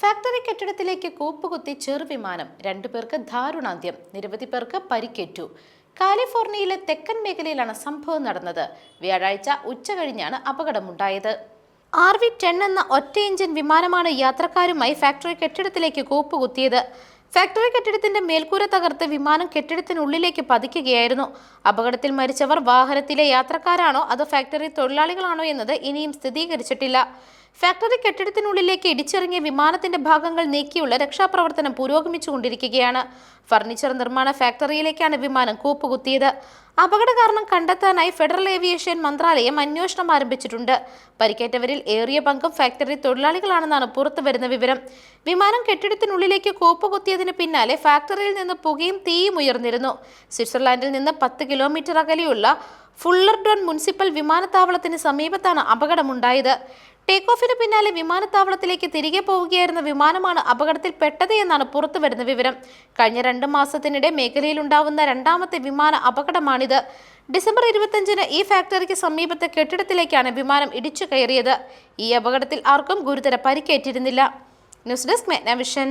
Factory കെട്ടിടത്തിലേക്ക് കൂപ്പുകുത്തി ചെറുവിമാനം. രണ്ടുപേർക്ക് ദാരുണാന്ത്യം. നിരവധി പേർക്ക് പരിക്കേറ്റു. കാലിഫോർണിയയിലെ തെക്കൻ മേഖലയിലാണ് സംഭവം നടന്നത്. വ്യാഴാഴ്ച ഉച്ച കഴിഞ്ഞാണ് അപകടമുണ്ടായത്. ആർ വി ടെൻ എന്ന ഒറ്റ എഞ്ചിൻ വിമാനമാണ് യാത്രക്കാരുമായി ഫാക്ടറി കെട്ടിടത്തിലേക്ക് കൂപ്പുകുത്തിയത്. ഫാക്ടറി കെട്ടിടത്തിന്റെ മേൽക്കൂര തകർത്ത് വിമാനം കെട്ടിടത്തിനുള്ളിലേക്ക് പതിക്കുകയായിരുന്നു. അപകടത്തിൽ മരിച്ചവർ വാഹനത്തിലെ യാത്രക്കാരാണോ അതോ ഫാക്ടറി തൊഴിലാളികളാണോ എന്നത് ഇനിയും സ്ഥിരീകരിച്ചിട്ടില്ല. ഫാക്ടറി കെട്ടിടത്തിനുള്ളിലേക്ക് ഇടിച്ചിറങ്ങിയ വിമാനത്തിന്റെ ഭാഗങ്ങൾ നീക്കിയുള്ള രക്ഷാപ്രവർത്തനം പുരോഗമിച്ചുകൊണ്ടിരിക്കുകയാണ്. ഫർണിച്ചർ നിർമ്മാണ ഫാക്ടറിയിലേക്കാണ് വിമാനം കൂപ്പുകുത്തിയത്. അപകട കാരണം കണ്ടെത്താനായി ഫെഡറൽ ഏവിയേഷൻ മന്ത്രാലയം അന്വേഷണം ആരംഭിച്ചിട്ടുണ്ട്. പരിക്കേറ്റവരിൽ ഏറിയ പങ്കും ഫാക്ടറി തൊഴിലാളികളാണെന്നാണ് പുറത്തുവരുന്ന വിവരം. വിമാനം കെട്ടിടത്തിനുള്ളിലേക്ക് കൂപ്പുകുത്തിയതിന് പിന്നാലെ ഫാക്ടറിയിൽ നിന്ന് പുകയും തീയും ഉയർന്നിരുന്നു. സ്വിറ്റ്സർലാൻഡിൽ നിന്ന് പത്ത് കിലോമീറ്റർ അകലെയുള്ള ഫുള്ളർഡോൺ മുനിസിപ്പൽ വിമാനത്താവളത്തിന് സമീപത്താണ് അപകടമുണ്ടായത്. ടേക്ക് ഓഫിന് പിന്നാലെ വിമാനത്താവളത്തിലേക്ക് തിരികെ പോവുകയായിരുന്ന വിമാനമാണ് അപകടത്തിൽപ്പെട്ടത് എന്നാണ് പുറത്തുവരുന്ന വിവരം. കഴിഞ്ഞ രണ്ട് മാസത്തിനിടെ മേഖലയിലുണ്ടാവുന്ന രണ്ടാമത്തെ വിമാന അപകടമാണിത്. ഡിസംബർ ഇരുപത്തഞ്ചിന് ഈ ഫാക്ടറിക്ക് സമീപത്തെ കെട്ടിടത്തിലേക്കാണ് വിമാനം ഇടിച്ചു കയറിയത്. ഈ അപകടത്തിൽ ആർക്കും ഗുരുതര പരിക്കേറ്റിരുന്നില്ല. News desk മെഗ്നവിഷൻ